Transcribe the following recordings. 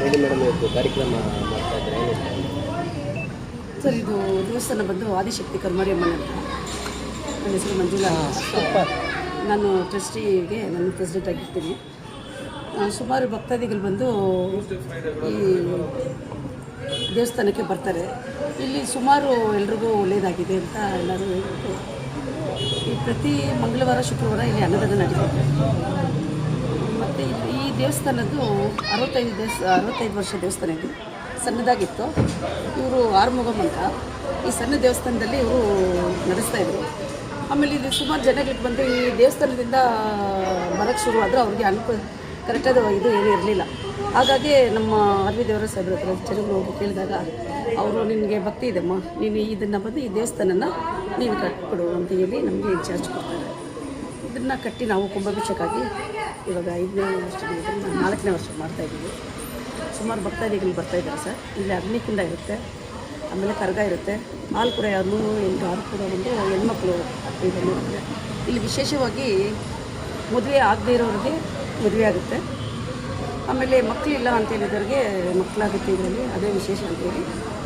ಹೇಳಿ ಮೇಡಮ್ ಇವತ್ತು ಕಾರ್ಯಕ್ರಮ ಮಾಡ್ತಾ ಇದ್ದಾರೆ ಸರ್ ಇದು ದೇವಸ್ಥಾನ ಬಂದು ಆದಿಶಕ್ತಿ ಕರ್ಮಾರಿಯಮ್ಮನ ಅಂತ. ನನ್ನ ಹೆಸರು ಮಂಜುಳಾ. ನಾನು ಟ್ರಸ್ಟಿಗೆ ನಾನು ಪ್ರೆಸಿಡೆಂಟ್ ಆಗಿರ್ತೀನಿ. ಸುಮಾರು ಭಕ್ತಾದಿಗಳು ಬಂದು ಈ ದೇವಸ್ಥಾನಕ್ಕೆ ಬರ್ತಾರೆ. ಇಲ್ಲಿ ಸುಮಾರು ಎಲ್ರಿಗೂ ಒಳ್ಳೆಯದಾಗಿದೆ ಅಂತ ಎಲ್ಲರೂ ಹೇಳ್ಬಿಟ್ಟು ಈ ಪ್ರತಿ ಮಂಗಳವಾರ ಶುಕ್ರವಾರ ಇಲ್ಲಿ ಅನ್ನದಾನ ನಡೀತದೆ. ಮತ್ತು ಈ ದೇವಸ್ಥಾನದ್ದು ಅರವತ್ತೈದು ದೇವಸ್, ಅರವತ್ತೈದು ವರ್ಷ ದೇವಸ್ಥಾನ ಇದೆ. ಸಣ್ಣದಾಗಿತ್ತು. ಇವರು ಆರ್ಮುಗಮ್ ಅಂತ. ಈ ಸಣ್ಣ ದೇವಸ್ಥಾನದಲ್ಲಿ ಇವರು ನಡೆಸ್ತಾ ಇದ್ರು. ಆಮೇಲೆ ಇಲ್ಲಿ ಸುಮಾರು ಜನಗಳಿಗೆ ಬಂದು ಈ ದೇವಸ್ಥಾನದಿಂದ ಬರೋಕ್ಕೆ ಶುರು ಆದರೆ ಅವ್ರಿಗೆ ಅನುಕೂಲ ಕರೆಕ್ಟಾದ ಇದು ಏನೂ ಇರಲಿಲ್ಲ. ಹಾಗಾಗಿ ನಮ್ಮ ಅರವಿ ದೇವರ ಸಾಹೇಬ್ರ ಹತ್ರ ಜನಗಳು ಹೋಗಿ ಕೇಳಿದಾಗ, ಅವರು ನಿನಗೆ ಭಕ್ತಿ ಇದೆಮ್ಮ ನೀನು ಇದನ್ನು ಬಂದು ಈ ದೇವಸ್ಥಾನನ ನೀನು ಕಟ್ಟಿಕೊಡು ಅಂತ ಹೇಳಿ ನಮಗೆ ಇನ್ಚಾರ್ಜ್ ಕೊಡ್ತಾರೆ. ಇದನ್ನು ಕಟ್ಟಿ ನಾವು ಕುಂಭಾಭಿಷೇಕಾಗಿ ಇವಾಗ ಐದನೇ ವರ್ಷ ನಾಲ್ಕನೇ ವರ್ಷ ಮಾಡ್ತಾ ಇದ್ದೀವಿ. ಸುಮಾರು ಭಕ್ತಾದಿಗಳು ಬರ್ತಾ ಇದ್ದಾರೆ ಸರ್. ಇಲ್ಲಿ ಅಗ್ನಿಕುಂಡ ಇರುತ್ತೆ, ಆಮೇಲೆ ಕರ್ಗ ಇರುತ್ತೆ ಹಾಲು ಕೂಡ ನೂರು ಎಂಟು ಆರು ಕೂಡ ಒಂದು ಹೆಣ್ಮಕ್ಳು ಇದನ್ನು ಇಲ್ಲಿ ವಿಶೇಷವಾಗಿ ಮದುವೆ ಆಗದೇ ಇರೋರಿಗೆ ಮದುವೆ ಆಗುತ್ತೆ. ಆಮೇಲೆ ಮಕ್ಕಳಿಲ್ಲ ಅಂತ ಹೇಳಿದವ್ರಿಗೆ ಮಕ್ಕಳಾಗುತ್ತೆ ಇದರಲ್ಲಿ. ಅದೇ ವಿಶೇಷ ಅಂತೇಳಿ.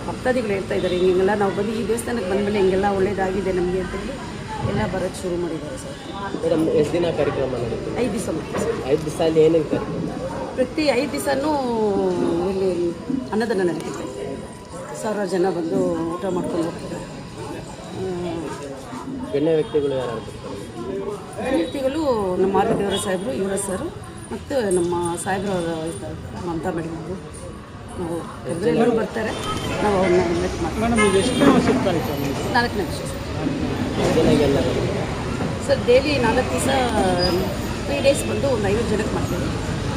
ಭಕ್ತಾದಿಗಳು ಹೇಳ್ತಾ ಇದ್ದಾರೆ ಹಿಂಗೆಲ್ಲ ನಾವು ಬಂದು ಈ ದೇವಸ್ಥಾನಕ್ಕೆ ಬಂದಮೇಲೆ ಹಿಂಗೆಲ್ಲ ಒಳ್ಳೆಯದಾಗಿದೆ ನಮಗೆ ಅಂತೇಳಿ. ಎಲ್ಲ ಬರೋಕ್ಕೆ ಶುರು ಮಾಡಿದ್ದಾರೆ ಸರ್. ಮೇಡಮ್ ಎಷ್ಟು ದಿನ ಕಾರ್ಯಕ್ರಮ ಐದು ದಿವಸ ಮಾಡ್ತೀವಿ ಸರ್. ಐದು ದಿವಸ ಅಲ್ಲಿ ಏನೇನು ಕಾರ್ಯಕ್ರಮ? ಪ್ರತಿ ಐದು ದಿವಸನೂ ಇಲ್ಲಿ ಅನ್ನದಾನ ನಡೀತಿದ್ದೆ ಸಾವಿರಾರು ಜನ ಬಂದು ಊಟ ಮಾಡ್ಕೊಂಡು ಹೋಗ್ತಾರೆ. ಗಣ್ಯ ವ್ಯಕ್ತಿಗಳು ಯಾರು ವ್ಯಕ್ತಿಗಳು ನಮ್ಮ ದೇವರ ಸಾಹೇಬರು ಇವರ ಸರ್ ಮತ್ತು ನಮ್ಮ ಸಾಹೇಬ್ರವರು ಇರ್ತಾರೆ ಮಮತಾ ಮೇಡಮ್ ಅವರು. ನಾವು ಎಲ್ಲರೂ ಬರ್ತಾರೆ. ನಾವು ಅವ್ರನ್ನ ಇನ್ವೈಟ್ ಮಾಡ್ತೀವಿ? ನಾಲ್ಕನೇ ವರ್ಷ ಸರ್ ಡೈಲಿ ನಾಲ್ಕು ದಿವಸ ತ್ರೀ ಡೇಸ್ ಬಂದು ಒಂದು ಐದು ಜನಕ್ಕೆ ಮಾಡ್ತೀವಿ.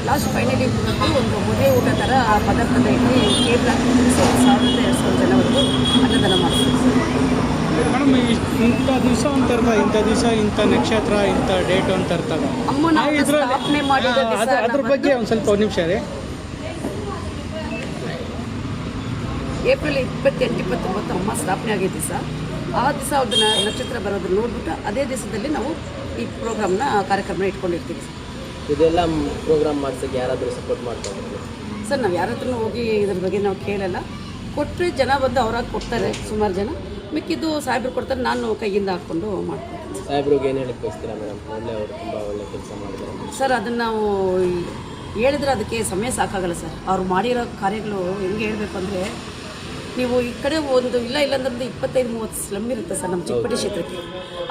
ಲಾಸ್ಟ್ ಫೈನಲಿ ಬಂದು ಒಂದು ಮದುವೆ ಊಟ ಥರ ಆ ಇಟ್ಟು ಕೇವಲ ಹಾಕಿ ಸಾವಿರದ ಎರಡು ಸಾವಿರ ಜನವರೆಗೂ ಅನ್ನದಾನ ಮಾಡ್ತೀವಿ. ಮೇಡಮ್ ಇಂಥ ದಿವಸ ಅಂತ ಇರ್ತದೆ ಇಂಥ ದಿವಸ ಇಂಥ ನಕ್ಷತ್ರ ಇಂಥ ಡೇಟ್ ಅಂತ ಇರ್ತಾರೆ ಅದ್ರ ಬಗ್ಗೆ ಒಂದು ಸ್ವಲ್ಪ ಒಂದು ನಿಮಿಷ ರೀ ಏಪ್ರಿಲ್ ಇಪ್ಪತ್ತೆಂಟು ಇಪ್ಪತ್ತೊಂಬತ್ತು ಅಮ್ಮ ಸ್ಥಾಪನೆ ಆಗಿದ್ದ ದಿವಸ. ಆ ದಿವಸ ಅದನ್ನ ನಕ್ಷತ್ರ ಬರೋದನ್ನ ನೋಡ್ಬಿಟ್ಟು ಅದೇ ದಿವಸದಲ್ಲಿ ನಾವು ಈ ಪ್ರೋಗ್ರಾಮ್ನ ಕಾರ್ಯಕ್ರಮ ಇಟ್ಕೊಂಡಿರ್ತೀವಿ. ಸರ್. ಇದೆಲ್ಲ ಪ್ರೋಗ್ರಾಮ್ ಮಾಡ್ಸೋಕ್ಕೆ ಯಾರಾದರೂ ಸಪೋರ್ಟ್ ಮಾಡ್ತಾ ಸರ್ ನಾವು ಯಾರ ಹತ್ರನೂ ಹೋಗಿ ಇದ್ರ ಬಗ್ಗೆ ನಾವು ಕೇಳಲ್ಲ. ಕೊಟ್ಟರೆ ಜನ ಬಂದು ಅವರಾಗಿ ಕೊಡ್ತಾರೆ ಸುಮಾರು ಜನ. ಮಿಕ್ಕಿದ್ದು ಸಾಹೇಬ್ರು ಕೊಡ್ತಾರೆ ನಾನು ಕೈಯಿಂದ ಹಾಕ್ಕೊಂಡು ಮಾಡ್ತೀನಿ ಸಾಹೇಬ್ರಿಗೆ ಏನು ಹೇಳಕ್ಕೆ ಬಯಸ್ತೀರಾ ಮೇಡಮ್ ಒಳ್ಳೆ ಅವರು ತುಂಬ ಒಳ್ಳೆ ಕೆಲಸ ಮಾಡಿದ್ದಾರೆ. ಸರ್ ಅದನ್ನು ನಾವು ಹೇಳಿದ್ರೆ ಅದಕ್ಕೆ ಸಮಯ ಸಾಕಾಗಲ್ಲ ಸರ್. ಅವ್ರು ಮಾಡಿರೋ ಕಾರ್ಯಗಳು ಹೆಂಗೆ ಹೇಳಬೇಕು ಅಂದರೆ ನೀವು ಈ ಕಡೆ ಒಂದು ಇಲ್ಲ ಇಲ್ಲಾಂದ್ರೆ ಇಪ್ಪತ್ತೈದು ಮೂವತ್ತು ಸ್ಲಮ್ ಇರುತ್ತೆ ಸರ್ ನಮ್ಮ ಚಿಕ್ಕಪಟ್ಟಿ ಕ್ಷೇತ್ರಕ್ಕೆ.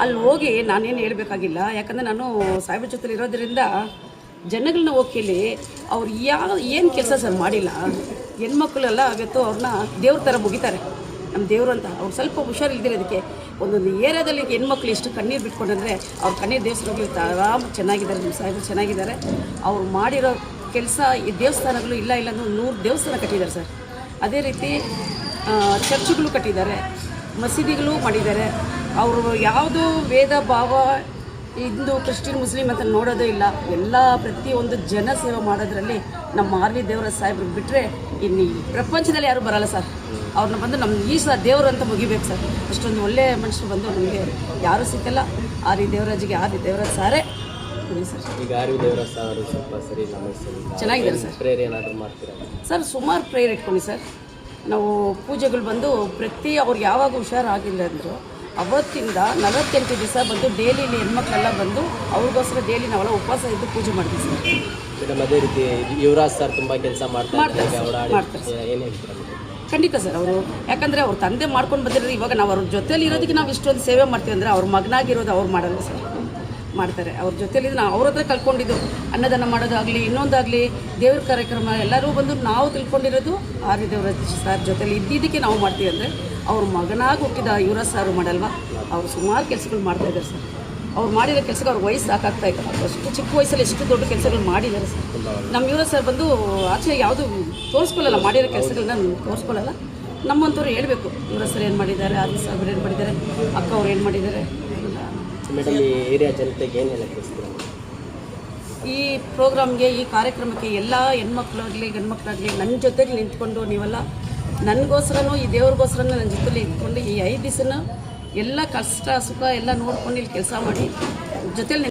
ಅಲ್ಲಿ ಹೋಗಿ ನಾನೇನು ಹೇಳಬೇಕಾಗಿಲ್ಲ ಯಾಕಂದರೆ ನಾನು ಸಾಹೇಬ್ರ ಜೊತೆಲಿ ಇರೋದ್ರಿಂದ ಜನಗಳನ್ನ ಹೋಗಿ ಕೇಳಿ ಅವ್ರು ಯಾವ ಏನು ಕೆಲಸ ಸರ್ ಮಾಡಿಲ್ಲ. ಹೆಣ್ಮಕ್ಳೆಲ್ಲ ಆಗತ್ತೋ ಅವ್ರನ್ನ ದೇವ್ರ ಥರ ಮುಗಿತಾರೆ. ನಮ್ಮ ದೇವರು ಅಂತ. ಅವ್ರು ಸ್ವಲ್ಪ ಹುಷಾರಿಲ್ದಿರೋದಕ್ಕೆ ಒಂದೊಂದು ಏರಿಯಾದಲ್ಲಿ ಹೆಣ್ಮಕ್ಳು ಎಷ್ಟು ಕಣ್ಣೀರು ಬಿಟ್ಕೊಂಡ್ರೆ ಅವ್ರ ಕಣ್ಣೀರು ದೇವಸ್ಥಾನಗಳು ಆರಾಮ್ ಚೆನ್ನಾಗಿದ್ದಾರೆ ನಮ್ಮ ಸಾಹೇಬರು ಚೆನ್ನಾಗಿದ್ದಾರೆ. ಅವ್ರು ಮಾಡಿರೋ ಕೆಲಸ ಈ ದೇವಸ್ಥಾನಗಳು ಇಲ್ಲ ಇಲ್ಲ ಅಂದ್ರೆ ನೂರು ದೇವಸ್ಥಾನ ಕಟ್ಟಿದ್ದಾರೆ ಸರ್. ಅದೇ ರೀತಿ ಚರ್ಚ್ಗಳು ಕಟ್ಟಿದ್ದಾರೆ ಮಸೀದಿಗಳು ಮಾಡಿದ್ದಾರೆ. ಅವರು ಯಾವುದು ವೇದ ಭಾವ ಹಿಂದೂ ಕ್ರಿಶ್ಚಿಯನ್ ಮುಸ್ಲಿಂ ಅಂತ ನೋಡೋದೇ ಇಲ್ಲ. ಎಲ್ಲ ಪ್ರತಿಯೊಂದು ಜನ ಸೇವೆ ಮಾಡೋದ್ರಲ್ಲಿ ನಮ್ಮ ಆರ್ವಿ ದೇವರ ಸಾಹೇಬ್ರಿಗೆ ಬಿಟ್ಟರೆ ಇನ್ನು ಈ ಪ್ರಪಂಚದಲ್ಲಿ ಯಾರು ಬರಲ್ಲ ಸರ್. ಅವ್ರನ್ನ ಬಂದು ನಮ್ಮ ಈ ಸಹ ದೇವರು ಅಂತ ಮುಗಿಬೇಕು ಸರ್. ಅಷ್ಟೊಂದು ಒಳ್ಳೆಯ ಮನುಷ್ಯರು ಬಂದು ನಮಗೆ ಯಾರೂ ಸಿಕ್ಕಲ್ಲ. ಆರ್ವಿ ದೇವರಾಜಿಗೆ ಆರ್ವಿ ದೇವರಾಜ್ ಸಾರೇ. ಚೆನ್ನಾಗಿದ್ದಾರೆ ಸರ್. ಸರ್ ಸುಮಾರು ಪ್ರೇಯರ್ ಇಟ್ಕೊಂಡು ಸರ್. ನಾವು ಪೂಜೆಗಳು ಬಂದು ಪ್ರತಿ ಅವ್ರಿಗೆ ಯಾವಾಗ ಹುಷಾರಾಗಿಲ್ಲ ಅಂದರು. ಅವತ್ತಿಂದ ನಲವತ್ತೆಂಟು ದಿವಸ ಬಂದು ಡೈಲಿ ಇಲ್ಲಿ ಹೆಣ್ಮಕ್ಳೆಲ್ಲ ಬಂದು ಅವ್ರಿಗೋಸ್ಕರ ಡೈಲಿ ನಾವೆಲ್ಲ ಉಪವಾಸ ಇದ್ದು ಪೂಜೆ ಮಾಡ್ತೀವಿ ಸರ್. ಮೇಡಮ್ ಅದೇ ರೀತಿ ಯುವರಾಜ್ ಸರ್ ತುಂಬ ಕೆಲಸ ಮಾಡ್ತಾರೆ ಖಂಡಿತ ಸರ್ ಅವರು ಯಾಕಂದರೆ ಅವ್ರ ತಂದೆ ಮಾಡ್ಕೊಂಡು ಬಂದಿರೋದು ಇವಾಗ ನಾವು ಅವ್ರ ಜೊತೆಲಿ ಇರೋದಕ್ಕೆ ನಾವು ಇಷ್ಟೊಂದು ಸೇವೆ ಮಾಡ್ತೀವಿ ಅಂದರೆ ಅವ್ರ ಮಗನಾಗಿರೋದು ಅವ್ರು ಮಾಡಲ್ಲ ಸರ್. ಮಾಡ್ತಾರೆ. ಅವ್ರ ಜೊತೆಲಿ ನಾವು ಅವ್ರ ಹತ್ರ ಕಲ್ತ್ಕೊಂಡಿದ್ದು. ಅನ್ನದಾನ ಮಾಡೋದಾಗಲಿ, ಇನ್ನೊಂದಾಗಲಿ ದೇವ್ರ ಕಾರ್ಯಕ್ರಮ, ಎಲ್ಲರೂ ಬಂದು ನಾವು ತಿಳ್ಕೊಂಡಿರೋದು ಆರ್ಯ ದೇವರ ಸರ್ ಜೊತೆಲಿ ಇದ್ದಿದ್ದಕ್ಕೆ ನಾವು ಮಾಡ್ತೀವಿ ಅಂದರೆ ಅವ್ರ ಮಗನಾಗಿ ಹುಟ್ಟಿದ ಯುವರಾಜ್ ಸಾರು ಮಾಡಲ್ವಾ? ಅವ್ರು ಸುಮಾರು ಕೆಲಸಗಳು ಮಾಡ್ತಾ ಇದ್ದಾರೆ ಸರ್. ಅವ್ರು ಮಾಡಿರೋ ಕೆಲಸಕ್ಕೆ ಅವ್ರ ವಯಸ್ಸು ಸಾಕಾಗ್ತಾ ಇತ್ತು ಅಷ್ಟು ಚಿಕ್ಕ ವಯಸ್ಸಲ್ಲಿ ಎಷ್ಟು ದೊಡ್ಡ ಕೆಲಸಗಳು ಮಾಡಿದ್ದಾರೆ ಸರ್. ನಮ್ಮ ಯುವರಾಜ್ ಸರ್ ಬಂದು ಆಚೆ ಯಾವುದು ತೋರಿಸ್ಕೊಳ್ಳಲ್ಲ ಮಾಡಿರೋ ಕೆಲಸಗಳನ್ನ ತೋರಿಸ್ಕೊಳ್ಳಲ್ಲ ನಮ್ಮಂಥವ್ರು ಹೇಳಬೇಕು ಯುವರಾಜ್ ಸರ್ ಏನು ಮಾಡಿದ್ದಾರೆ? ಆರ್ಯ ಸಾಹೇಬ್ರು ಏನು ಮಾಡಿದ್ದಾರೆ? ಅಕ್ಕ ಅವ್ರು ಏನು ಮಾಡಿದ್ದಾರೆ? ಮೇಡಮ್, ಈ ಏರಿಯಾ ಜನತೆಗೆ? ಈ ಪ್ರೋಗ್ರಾಮ್ಗೆ, ಈ ಕಾರ್ಯಕ್ರಮಕ್ಕೆ ಎಲ್ಲ ಹೆಣ್ಮಕ್ಳಾಗಲಿ, ಗಂಡ್ಮಕ್ಳಾಗಲಿ ನನ್ನ ಜೊತೆಗೆ ನಿಂತ್ಕೊಂಡು ನೀವೆಲ್ಲ ನನಗೋಸ್ಕರನೂ, ಈ ದೇವ್ರಿಗೋಸ್ಕರನೂ ನನ್ನ ಜೊತೆಲಿ ನಿಂತ್ಕೊಂಡು ಈ ಐದು ದಿವಸನ ಎಲ್ಲ ಕಷ್ಟ ಸುಖ ಎಲ್ಲ ನೋಡ್ಕೊಂಡು ಇಲ್ಲಿ ಕೆಲಸ ಮಾಡಿ ಜೊತೆಲಿ